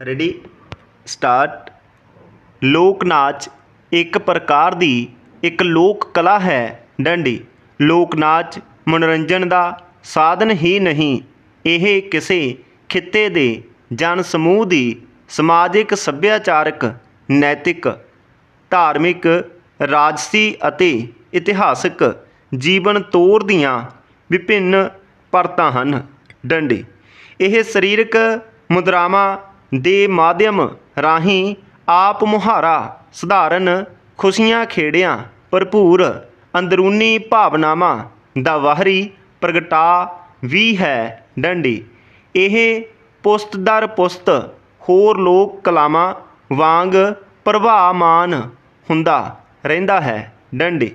Ready start ਲੋਕ ਨਾਚ ਇੱਕ ਪ੍ਰਕਾਰ ਦੀ ਇੱਕ ਲੋਕ ਕਲਾ ਹੈ, ਡੰਡੀ। ਲੋਕ ਨਾਚ ਮਨੋਰੰਜਨ ਦਾ ਸਾਧਨ ਹੀ ਨਹੀਂ, ਇਹ ਕਿਸੇ ਖਿੱਤੇ ਦੇ ਜਨ ਸਮੂਹ ਦੀ ਸਮਾਜਿਕ, ਸੱਭਿਆਚਾਰਕ, ਨੈਤਿਕ, ਧਾਰਮਿਕ, ਰਾਜਸੀ ਅਤੇ ਇਤਿਹਾਸਕ ਜੀਵਨ ਤੋਰ ਦੀਆਂ ਵਿਭਿੰਨ ਪਰਤਾਂ ਹਨ, ਡੰਡੀ। ਇਹ ਸਰੀਰਕ ਮੁਦਰਾਵਾਂ ਦੇ ਮਾਧਿਅਮ ਰਾਹੀਂ ਆਪ ਮੁਹਾਰਾ ਸਧਾਰਨ ਖੁਸ਼ੀਆਂ ਖੇੜਿਆਂ ਭਰਪੂਰ ਅੰਦਰੂਨੀ ਭਾਵਨਾਵਾਂ ਦਾ ਬਾਹਰੀ ਪ੍ਰਗਟਾ ਵੀ ਹੈ ਡੰਡੀ। ਇਹ ਪੁਸਤ ਦਰ ਪੁਸਤ ਹੋਰ ਲੋਕ ਕਲਾਵਾਂ ਵਾਂਗ ਪ੍ਰਭਾਵਮਾਨ ਹੁੰਦਾ ਰਹਿੰਦਾ ਹੈ ਡੰਡੀ।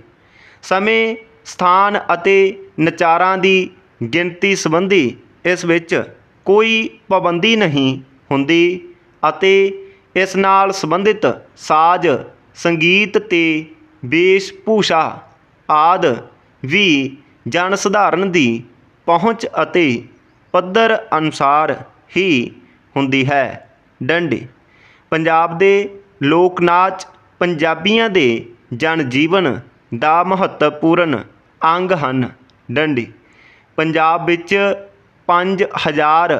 ਸਮੇਂ, ਸਥਾਨ ਅਤੇ ਨਚਾਰਾਂ ਦੀ ਗਿਣਤੀ ਸੰਬੰਧੀ ਇਸ ਵਿੱਚ ਕੋਈ ਪਾਬੰਦੀ ਨਹੀਂ ਹੁੰਦੀ ਅਤੇ ਇਸ ਨਾਲ ਸੰਬੰਧਿਤ ਸਾਜ਼, ਸੰਗੀਤ ਅਤੇ ਵੇਸ਼ ਭੂਸ਼ਾ ਆਦਿ ਵੀ ਜਨ ਸਧਾਰਨ ਦੀ ਪਹੁੰਚ ਅਤੇ ਪੱਧਰ ਅਨੁਸਾਰ ਹੀ ਹੁੰਦੀ ਹੈ। ਡੰਡੀ, ਪੰਜਾਬ ਦੇ ਲੋਕ ਨਾਚ ਪੰਜਾਬੀਆਂ ਦੇ ਜਨ ਜੀਵਨ ਦਾ ਮਹੱਤਵਪੂਰਨ ਅੰਗ ਹਨ। ਡੰਡੀ, ਪੰਜਾਬ ਵਿੱਚ ਪੰਜ ਹਜ਼ਾਰ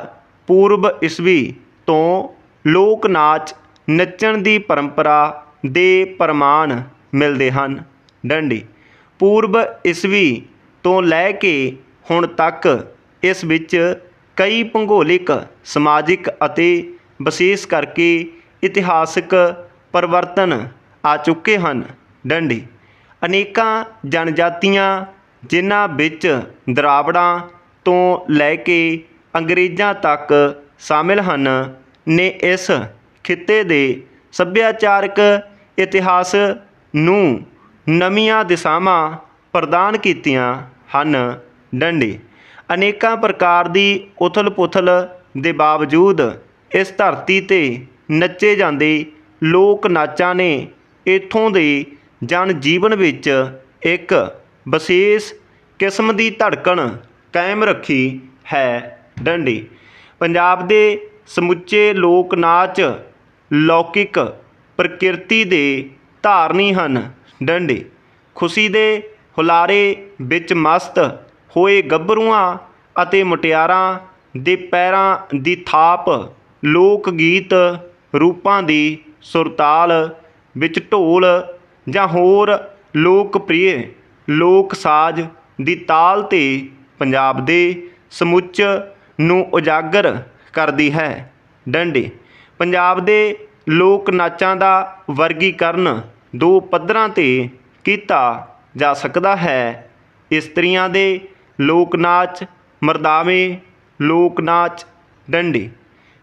ਪੂਰਬ ਈਸਵੀ ਤੋਂ ਲੋਕ ਨਾਚ ਨੱਚਣ ਦੀ ਪਰੰਪਰਾ ਦੇ ਪ੍ਰਮਾਣ ਮਿਲਦੇ ਹਨ। ਡੰਡੀ, ਪੂਰਬ ਈਸਵੀ ਤੋਂ ਲੈ ਕੇ ਹੁਣ ਤੱਕ ਇਸ ਵਿੱਚ ਕਈ ਭੂਗੋਲਿਕ, ਸਮਾਜਿਕ ਅਤੇ ਵਿਸ਼ੇਸ਼ ਕਰਕੇ ਇਤਿਹਾਸਕ ਪਰਿਵਰਤਨ ਆ ਚੁੱਕੇ ਹਨ। ਡੰਡੀ, ਅਨੇਕਾਂ ਜਨਜਾਤੀਆਂ ਜਿਨ੍ਹਾਂ ਵਿੱਚ ਦਰਾਵੜਾਂ ਤੋਂ ਲੈ ਕੇ ਅੰਗਰੇਜ਼ਾਂ ਤੱਕ ਸ਼ਾਮਿਲ ਹਨ ਨੇ ਇਸ ਖਿੱਤੇ ਦੇ ਸੱਭਿਆਚਾਰਕ ਇਤਿਹਾਸ ਨੂੰ ਨਵੀਆਂ ਦਿਸ਼ਾਵਾਂ ਪ੍ਰਦਾਨ ਕੀਤੀਆਂ ਹਨ। ਡੰਡੀ। ਅਨੇਕਾਂ ਪ੍ਰਕਾਰ ਦੀ ਉਥਲ ਪੁਥਲ ਦੇ ਬਾਵਜੂਦ ਇਸ ਧਰਤੀ ਤੇ ਨੱਚੇ ਜਾਂਦੇ ਲੋਕ ਨਾਚਾਂ ਨੇ ਇੱਥੋਂ ਦੇ ਜਨ ਜੀਵਨ ਵਿੱਚ ਇੱਕ ਵਿਸ਼ੇਸ਼ ਕਿਸਮ ਦੀ ਧੜਕਣ ਕਾਇਮ ਰੱਖੀ ਹੈ। ਡੰਡੀ। ਪੰਜਾਬ ਦੇ ਸਮੁੱਚੇ ਲੋਕ ਨਾਚ ਲੌਕਿਕ ਪ੍ਰਕਿਰਤੀ ਦੇ ਧਾਰਨੀ ਹਨ। ਡੰਡੇ। ਖੁਸ਼ੀ ਦੇ ਹੁਲਾਰੇ ਵਿੱਚ ਮਸਤ ਹੋਏ ਗੱਭਰੂਆਂ ਅਤੇ ਮੁਟਿਆਰਾਂ ਦੇ ਪੈਰਾਂ ਦੀ ਥਾਪ ਲੋਕ ਗੀਤ ਰੂਪਾਂ ਦੀ ਸੁਰਤਾਲ ਵਿੱਚ ਢੋਲ ਜਾਂ ਹੋਰ ਲੋਕਪ੍ਰਿਯ ਲੋਕ ਸਾਜ਼ ਦੀ ਤਾਲ ਤੇ ਪੰਜਾਬ ਦੇ ਸਮੁੱਚ ਨੂੰ ਉਜਾਗਰ ਕਰਦੀ ਹੈ। ਡੰਡੀ। ਪੰਜਾਬ ਦੇ ਲੋਕ ਨਾਚਾਂ ਦਾ ਵਰਗੀਕਰਨ ਦੋ ਪੱਧਰਾਂ ਤੇ ਕੀਤਾ ਜਾ ਸਕਦਾ ਹੈ। ਇਸਤਰੀਆਂ ਦੇ ਲੋਕ ਨਾਚ, ਮਰਦਾਵੇਂ ਲੋਕ ਨਾਚ, ਡੰਡੀ।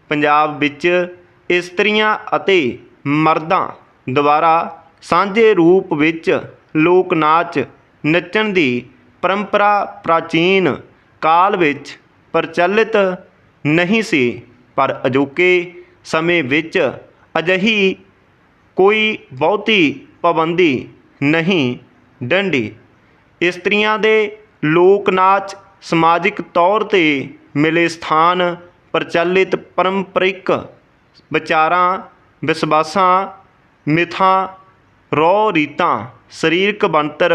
ਪੰਜਾਬ ਵਿੱਚ ਇਸਤਰੀਆਂ ਅਤੇ ਮਰਦਾਂ ਦੁਆਰਾ ਸਾਂਝੇ ਰੂਪ ਵਿੱਚ ਲੋਕ ਨਾਚ ਨੱਚਣ ਦੀ ਪਰੰਪਰਾ ਪ੍ਰਾਚੀਨ ਕਾਲ ਵਿੱਚ ਪ੍ਰਚਲਿਤ ਨਹੀਂ ਸੀ, ਪਰ ਅਜੋਕੇ ਸਮੇਂ ਵਿੱਚ ਅਜਿਹੀ ਕੋਈ ਬਹੁਤੀ ਪਾਬੰਦੀ ਨਹੀਂ ਡੰਡੀ। ਇਸਤਰੀਆਂ ਦੇ ਲੋਕ ਨਾਚ ਸਮਾਜਿਕ ਤੌਰ ਤੇ ਮਿਲੇ ਸਥਾਨ, ਪ੍ਰਚਲਿਤ ਪਰੰਪਰਿਕ ਵਿਚਾਰਾਂ, ਵਿਸ਼ਵਾਸਾਂ, ਮਿਥਾਂ ਰੋ ਰੀਤਾਂ, ਸਰੀਰਕ ਬਣਤਰ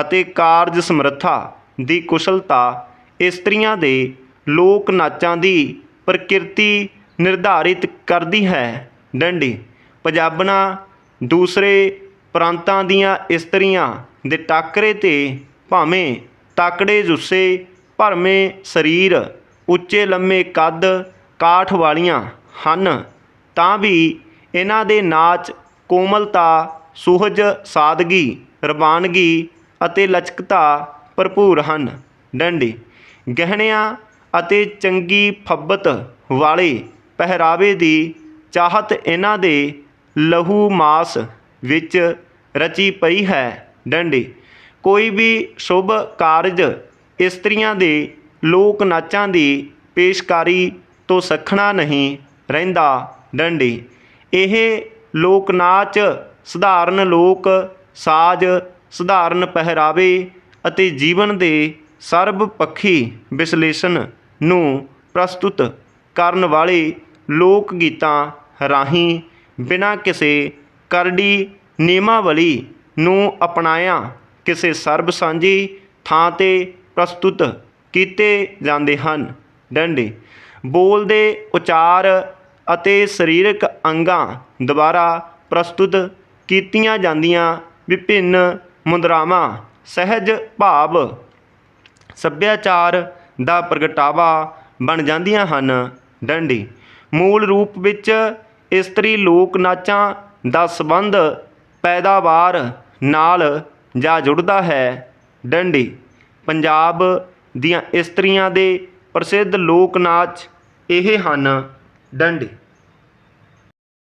ਅਤੇ ਕਾਰਜ ਸਮਰੱਥਾ ਦੀ ਕੁਸ਼ਲਤਾ ਇਸਤਰੀਆਂ ਦੇ ਲੋਕ ਨਾਚਾਂ ਦੀ ਪ੍ਰਕਿਰਤੀ ਨਿਰਧਾਰਿਤ ਕਰਦੀ ਹੈ। ਡੰਡੀ, ਪੰਜਾਬਣਾ ਦੂਸਰੇ ਪ੍ਰਾਂਤਾਂ ਦੀਆਂ ਇਸਤਰੀਆਂ ਦੇ ਟਾਕਰੇ ਤੇ ਭਾਵੇਂ ਤਾਕੜੇ ਜੁੱਸੇ, ਭਰਵੇਂ ਸਰੀਰ, ਉੱਚੇ ਲੰਮੇ ਕੱਦ, ਕਾਠ ਵਾਲੀਆਂ ਹਨ, ਤਾਂ ਵੀ ਇਹਨਾਂ ਦੇ ਨਾਚ ਕੋਮਲਤਾ, ਸੁਹਜ, ਸਾਦਗੀ, ਰਵਾਨਗੀ ਅਤੇ ਲਚਕਤਾ ਭਰਪੂਰ ਹਨ। ਡੰਡੀ, ਗਹਿਣਿਆਂ ਅਤੇ ਚੰਗੀ ਫੱਬਤ ਵਾਲੇ ਪਹਿਰਾਵੇ ਦੀ ਚਾਹਤ ਇਹਨਾਂ ਦੇ ਲਹੂ ਮਾਸ ਵਿੱਚ ਰਚੀ ਪਈ ਹੈ। ਡੰਡੀ। ਕੋਈ ਵੀ ਸ਼ੁਭ ਕਾਰਜ ਇਸਤਰੀਆਂ ਦੇ ਲੋਕ ਨਾਚਾਂ ਦੀ ਪੇਸ਼ਕਾਰੀ ਤੋਂ ਸੱਖਣਾ ਨਹੀਂ ਰਹਿੰਦਾ। ਡੰਡੀ। ਇਹ ਲੋਕ ਨਾਚ ਸਧਾਰਨ ਲੋਕ ਸਾਜ਼ ਸਧਾਰਨ ਪਹਿਰਾਵੇ ਅਤੇ ਜੀਵਨ ਦੇ ਸਰਬ ਪੱਖੀ ਵਿਸ਼ਲੇਸ਼ਣ ਨੂੰ ਪ੍ਰਸਤੁਤ ਕਰਨ ਵਾਲੇ ਲੋਕ ਗੀਤਾਂ ਰਾਹੀਂ ਬਿਨਾਂ ਕਿਸੇ ਕਰੜੀ ਨਿਯਮਾਵਲੀ ਨੂੰ ਅਪਣਾਇਆ ਕਿਸੇ ਸਰਬ ਸਾਂਝੀ ਥਾਂ 'ਤੇ ਪ੍ਰਸਤੁਤ ਕੀਤੇ ਜਾਂਦੇ ਹਨ। ਡੰਡੇ, ਬੋਲ ਦੇ ਉਚਾਰ ਅਤੇ ਸਰੀਰਕ ਅੰਗਾਂ ਦੁਆਰਾ ਪ੍ਰਸਤੁਤ ਕੀਤੀਆਂ ਜਾਂਦੀਆਂ ਵਿਭਿੰਨ ਮੁਦਰਾਵਾਂ, ਸਹਿਜ ਭਾਵ, ਸੱਭਿਆਚਾਰ ਦਾ ਪ੍ਰਗਟਾਵਾ ਬਣ ਜਾਂਦੀਆਂ ਹਨ। ਡੰਡੀ, ਮੂਲ ਰੂਪ ਵਿੱਚ ਇਸਤਰੀ ਲੋਕ ਨਾਚਾਂ ਦਾ ਸੰਬੰਧ ਪੈਦਾਵਾਰ ਨਾਲ ਜਾ ਜੁੜਦਾ ਹੈ। ਡੰਡੀ, ਪੰਜਾਬ ਦੀਆਂ ਇਸਤਰੀਆਂ ਦੇ ਪ੍ਰਸਿੱਧ ਲੋਕ ਨਾਚ ਇਹ ਹਨ। ਡੰਡੀ